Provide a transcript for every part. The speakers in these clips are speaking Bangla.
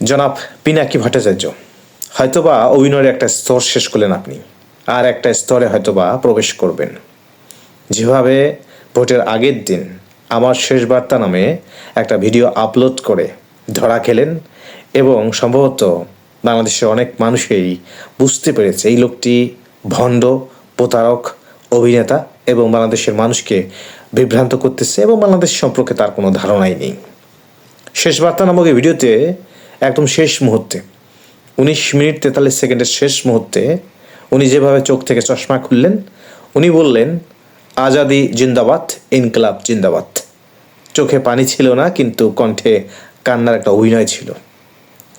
জনাব পিনাকি ভট্টাচার্য, হয়তোবা অভিনয়ের একটা স্তর শেষ করলেন আপনি, আর একটা স্তরে হয়তোবা প্রবেশ করবেন। যেভাবে ভোটের আগের দিন আমার শেষ বার্তা নামে একটা ভিডিও আপলোড করে ধরা খেলেন এবং সম্ভবত বাংলাদেশের অনেক মানুষই বুঝতে পেরেছে এই লোকটি ভণ্ড, প্রতারক, অভিনেতা এবং বাংলাদেশের মানুষকে বিভ্রান্ত করতেছে এবং বাংলাদেশ সম্পর্কে তার কোনো ধারণাই নেই। শেষ বার্তা নামক এই ভিডিওতে একদম শেষ মুহূর্তে, উনিশ মিনিট তেতাল্লিশ সেকেন্ডের শেষ মুহূর্তে উনি যেভাবে চোখ থেকে চশমা খুললেন, উনি বললেন, আজাদি জিন্দাবাদ, ইনকলাব জিন্দাবাদ। চোখে পানি ছিল না, কিন্তু কণ্ঠে কান্নার একটা অভিনয় ছিল।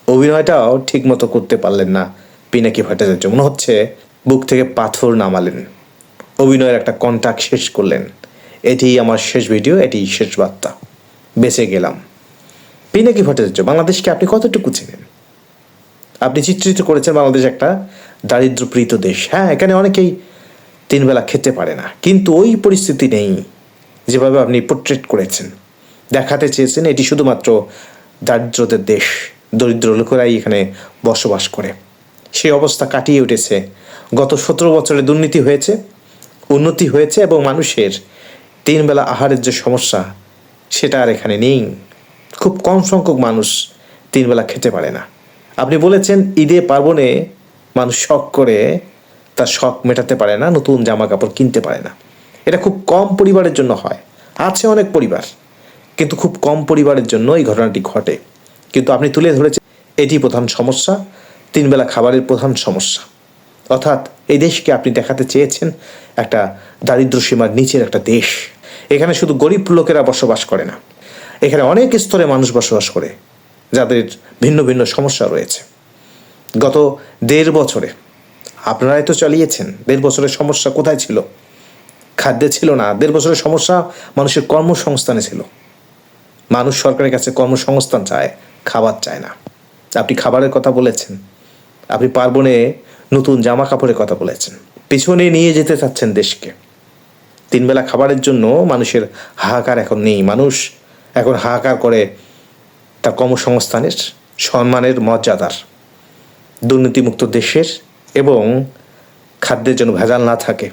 অভিনয়টাও ঠিক মতো করতে পারলেন না পিনাকি ভট্টাচার্য। মনে হচ্ছে বুক থেকে পাথর নামালেন। অভিনয়ের একটা কন্টাক্ট শেষ করলেন। এটি আমার শেষ ভিডিও এটি শেষ বার্তা। বেঁচে গেলাম। পিনাকি ভট্টাচার্য বাংলাদেশকে আপনি কতটুকু চেনেন? আপনি চিত্রিত করেছেন বাংলাদেশ একটা দারিদ্রপ্রীত দেশ। হ্যাঁ এখানে অনেকেই তিনবেলা খেতে পারে না। কিন্তু ওই পরিস্থিতি নেই যেভাবে আপনি পোর্ট্রেট করেছেন। দেখাতে চেয়েছেন এটি শুধুমাত্র দারিদ্রদের দেশ। দরিদ্র লোকেরাই এখানে বসবাস করে। সেই অবস্থা কাটিয়ে উঠেছে। গত সতেরো বছরে দুর্নীতি হয়েছে, উন্নতি হয়েছে এবং মানুষের তিনবেলা আহারের যে সমস্যা, সেটা আর এখানে নেই। খুব কম সংখ্যক মানুষ তিনবেলা খেতে পারে না। আপনি বলেছেন ঈদে পার্বণে মানুষ শখ করে তার শখ মেটাতে পারে না, নতুন জামা কাপড় কিনতে পারে না। এটা খুব কম পরিবারের জন্য হয়। আছে অনেক পরিবার, কিন্তু খুব কম পরিবারের জন্য এই ঘটনাটি ঘটে। কিন্তু আপনি তুলে ধরেছেন, এটি প্রধান সমস্যা তিনবেলা খাবারের প্রধান সমস্যা। অর্থাৎ এই দেশকে আপনি দেখাতে চেয়েছেন একটা দারিদ্র সীমার নিচের একটা দেশ। এখানে শুধু গরিব লোকেরা বসবাস করে না এখানে অনেক স্তরে মানুষ বসবাস করে, যাদের ভিন্ন ভিন্ন সমস্যা রয়েছে। গত দেড় বছরে, আপনারাই তো চালিয়েছেন, দেড় বছরের সমস্যা কোথায় ছিল? খাদ্যে ছিল না, দেড় বছরের সমস্যা মানুষের কর্মসংস্থানে ছিল। মানুষ সরকারের কাছে কর্মসংস্থান চায়, খাবার চায় না। আপনি খাবারের কথা বলেছেন, আপনি পার্বণে নতুন জামা কাপড়ের কথা বলেছেন, পিছনে নিয়ে যেতে চাচ্ছেন দেশকে। তিনবেলা খাবারের জন্য মানুষের হাহাকার এখন নেই, মানুষ এখন হাহাকার করে তার কর্মসংস্থানের সম্মানের মর্যাদার। দুর্নীতিমুক্ত দেশের এবং খাদ্যের যেন ভেজাল না থাকে,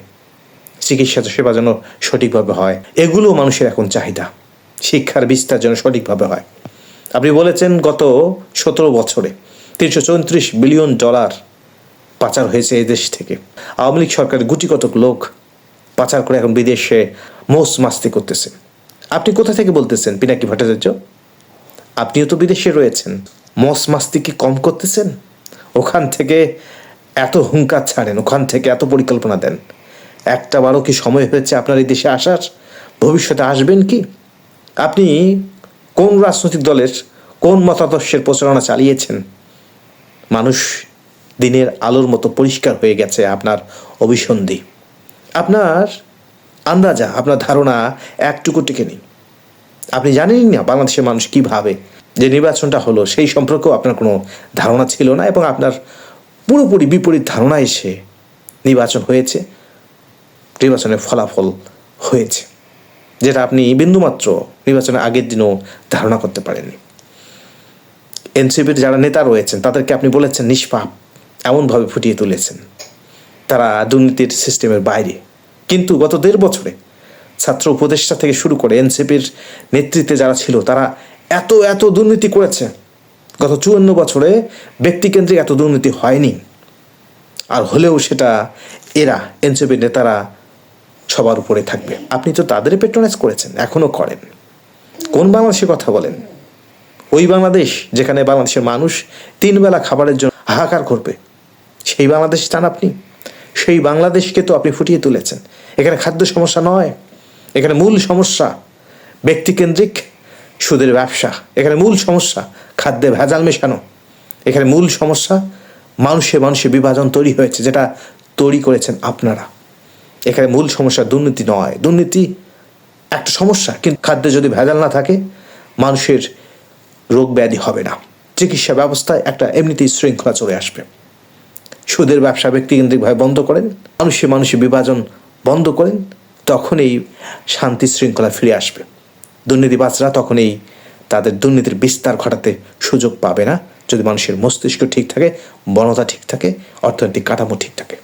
চিকিৎসা সেবা যেন সঠিকভাবে হয় এগুলো মানুষের এখন চাহিদা। শিক্ষার বিস্তার যেন সঠিকভাবে হয়। আপনি বলেছেন গত সতেরো বছরে তিনশো চৌত্রিশ বিলিয়ন ডলার পাচার হয়েছে এই দেশ থেকে। আওয়ামী লীগ সরকারের গুটি কতক লোক পাচার করে এখন বিদেশে মোস মাস্তি করতেছে। আপনি কোথা থেকে বলতেছেন, পিনাকি ভট্টাচার্য? আপনিও তো বিদেশে রয়েছেন। মস মাস্তি কি কম করতেছেন? ওখান থেকে এত হুঙ্কার ছাড়েন, ওখান থেকে এত পরিকল্পনা দেন। একটা বারও কি সময় হয়েছে আপনার এই দেশে আসার? ভবিষ্যতে আসবেন কি? আপনি কোন রাজনৈতিক দলের, কোন মতাদর্শের প্রচারণা চালিয়েছেন? মানুষ দিনের আলোর মতো পরিষ্কার হয়ে গেছে আপনার অভিসন্ধি। আপনার আন্দাজা, আপনার ধারণা একটুকু টিকে নেই আপনি জানেনই না বাংলাদেশের মানুষ কী ভাবে যে নির্বাচনটা হলো, সেই সম্পর্কেও আপনার কোনো ধারণা ছিল না এবং আপনার পুরোপুরি বিপরীত ধারণা এসে নির্বাচন হয়েছে, নির্বাচনের ফলাফল হয়েছে, যেটা আপনি বিন্দুমাত্র নির্বাচনের আগের দিনও ধারণা করতে পারেননি। এনসিপির যারা নেতা রয়েছেন, তাদেরকে আপনি বলেছেন, নিষ্পাপ, এমনভাবে ফুটিয়ে তুলেছেন। তারা দুর্নীতির সিস্টেমের বাইরে। কিন্তু গত দেড় বছরে ছাত্র উপদেষ্টা থেকে শুরু করে এনসিপির নেতৃত্বে যারা ছিল, তারা এত এত দুর্নীতি করেছে। গত চুয়ান্ন বছরে ব্যক্তিকেন্দ্রিক এত দুর্নীতি হয়নি। আর হলেও সেটা এরা, এনসিপির নেতারা সবার উপরে থাকবে। আপনি তো তাদের পেট্রোনাইজ করেছেন এখনও করেন। কোন বাংলাদেশের কথা বলেন? ওই বাংলাদেশ যেখানে বাংলাদেশের মানুষ তিন বেলা খাবারের জন্য হাহাকার করবে, সেই বাংলাদেশ চান আপনি? সেই বাংলাদেশকে তো আপনি ফুটিয়ে তুলেছেন। এখানে খাদ্য সমস্যা নয়, এখানে মূল সমস্যা ব্যক্তিকেন্দ্রিক সুদের ব্যবসা, এখানে মূল সমস্যা খাদ্যে ভেজাল মেশানো, এখানে মূল সমস্যা মানুষে মানুষে বিভাজন তৈরি হয়েছে, যেটা তৈরি করেছেন আপনারা। এখানে মূল সমস্যা দুর্নীতি নয়, দুর্নীতি একটা সমস্যা, কিন্তু খাদ্যে যদি ভেজাল না থাকে, মানুষের রোগ ব্যাধি হবে না। চিকিৎসা ব্যবস্থায় একটা এমনিতেই শৃঙ্খলা চলে আসবে। সুদের ব্যবসা ব্যক্তিকেন্দ্রিকভাবে বন্ধ করেন মানুষে মানুষে বিভাজন বন্ধ করেন তখন এই শান্তি শৃঙ্খলা ফিরে আসবে। দুর্নীতিবাজরা তখন এই তাদের দুর্নীতির বিস্তার ঘটাতে সুযোগ পাবে না। যদি মানুষের মস্তিষ্ক ঠিক থাকে, বনতা ঠিক থাকে, অর্থনৈতিক কাঠামো ঠিক থাকে।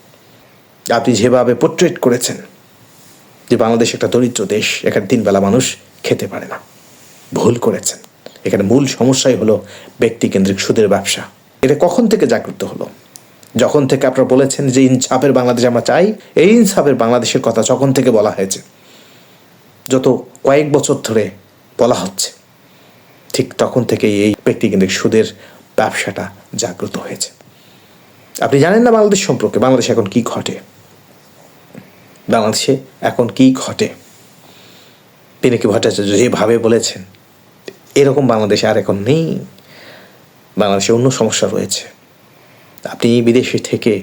আপনি যেভাবে পোর্ট্রেট করেছেন যে বাংলাদেশ একটা দরিদ্র দেশ, এখানে তিনবেলা মানুষ খেতে পারে না। ভুল করেছেন। এখানে মূল সমস্যাই হলো ব্যক্তিকেন্দ্রিক সুদের ব্যবসা। এটা কখন থেকে জাগ্রত হলো? যখন থেকে আপনারা বলেছেন যে ইনসাফের বাংলাদেশ আমরা চাই, এই ইনসাফের বাংলাদেশের কথা যখন থেকে বলা হয়েছে, যত কয়েক বছর ধরে বলা হচ্ছে, ঠিক তখন থেকে এই ব্যক্তিকেন্দ্রিক সুদের ব্যবসাটা জাগ্রত হয়েছে। আপনি জানেন না বাংলাদেশ সম্পর্কে, বাংলাদেশে এখন কি ঘটে? বাংলাদেশে এখন কি ঘটে? পিনাকি ভট্টাচার্য যেভাবে বলেছেন, এরকম বাংলাদেশে আর এখন নেই। বাংলাদেশে অন্য সমস্যা রয়েছে। আপনি বিদেশে থেকে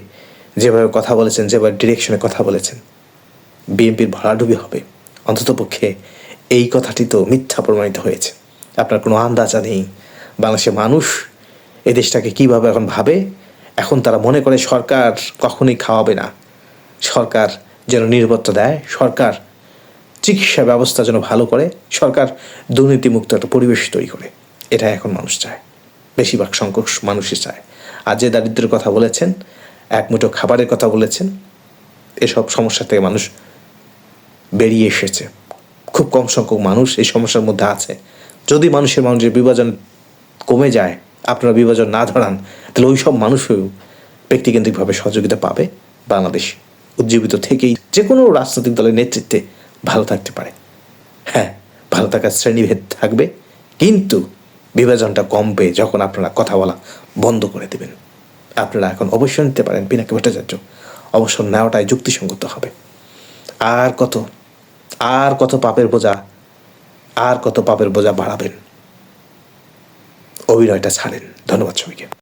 যেভাবে কথা বলেছেন, যেভাবে ডিরেকশনে কথা বলেছেন, বিএনপির ভরাডুবি হবে। অন্ততপক্ষে এই কথাটি তো মিথ্যা প্রমাণিত হয়েছে। আপনার কোনো আন্দাজা নেই বাংলাদেশের মানুষ এ দেশটাকে কীভাবে এখন ভাবে? এখন তারা মনে করে সরকার কখনোই খাওয়াবে না। সরকার যেন নিরাপত্তা দেয়, সরকার চিকিৎসা ব্যবস্থা যেন ভালো করে, সরকার দুর্নীতিমুক্ত একটা পরিবেশ তৈরি করে। এটা এখন মানুষ চায়। বেশিরভাগ সংখ্যক মানুষই চায়। আর যে দারিদ্রের কথা বলেছেন, এক মুঠো খাবারের কথা বলেছেন, এসব সমস্যা থেকে মানুষ বেরিয়ে এসেছে। খুব কম সংখ্যক মানুষ এই সমস্যার মধ্যে আছে। যদি মানুষের মানুষের বিভাজন কমে যায়, আপনারা বিভাজন না ধরান, তাহলে ওই সব মানুষও ব্যক্তিকেন্দ্রিকভাবে সহযোগিতা পাবে বাংলাদেশ উজ্জীবিত থেকেই। যে কোনো রাজনৈতিক দলের নেতৃত্বে ভালো থাকতে পারে। হ্যাঁ ভালো থাকার শ্রেণীভেদ থাকবে, কিন্তু বিভাজনটা কমবে যখন আপনারা কথা বলা বন্ধ করে দেবেন। আপনারা এখন অবসর নিতে পারেন পিনাকি ভট্টাচার্য। অবসর নেওয়াটাই যুক্তিসঙ্গত হবে। আর কত আর কত পাপের বোঝা, আর কত পাপের বোঝা বাড়াবেন। অভিনয়টা ছাড়েন। ধন্যবাদ সবাইকে।